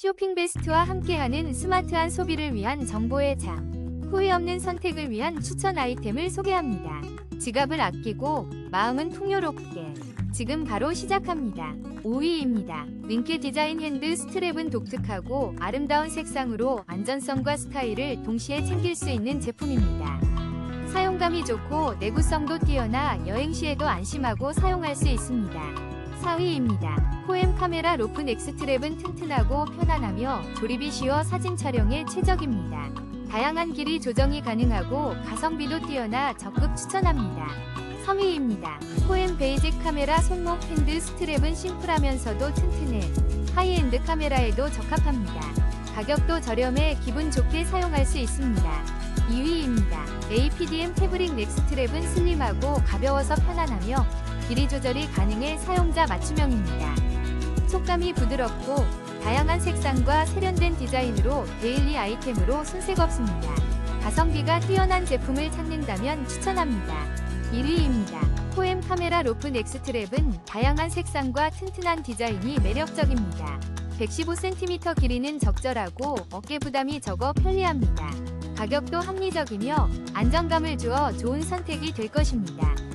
쇼핑 베스트와 함께하는 스마트한 소비를 위한 정보의 장. 후회 없는 선택을 위한 추천 아이템을 소개합니다. 지갑을 아끼고 마음은 풍요롭게. 지금 바로 시작합니다. 5위입니다. 윙케 디자인 핸드 스트랩은 독특하고 아름다운 색상으로 안전성과 스타일을 동시에 챙길 수 있는 제품입니다. 사용감이 좋고 내구성도 뛰어나 여행 시에도 안심하고 사용할 수 있습니다. 4위입니다. 포엠 카메라 로프 넥스트랩은 튼튼하고 편안하며 조립이 쉬워 사진 촬영에 최적입니다. 다양한 길이 조정이 가능하고 가성비도 뛰어나 적극 추천합니다. 3위입니다. 포엠 베이직 카메라 손목 핸드 스트랩은 심플하면서도 튼튼해 하이엔드 카메라에도 적합합니다. 가격도 저렴해 기분 좋게 사용할 수 있습니다. 2위입니다. APDM 패브릭 넥스트랩은 슬림하고 가벼워서 편안하며 길이 조절이 가능해 사용자 맞춤형입니다. 촉감이 부드럽고 다양한 색상과 세련된 디자인으로 데일리 아이템으로 손색 없습니다. 가성비가 뛰어난 제품을 찾는다면 추천합니다. 1위입니다. 포엠 카메라 로프 넥스트랩은 다양한 색상과 튼튼한 디자인이 매력적입니다. 115cm 길이는 적절하고 어깨 부담이 적어 편리합니다. 가격도 합리적이며 안정감을 주어 좋은 선택이 될 것입니다.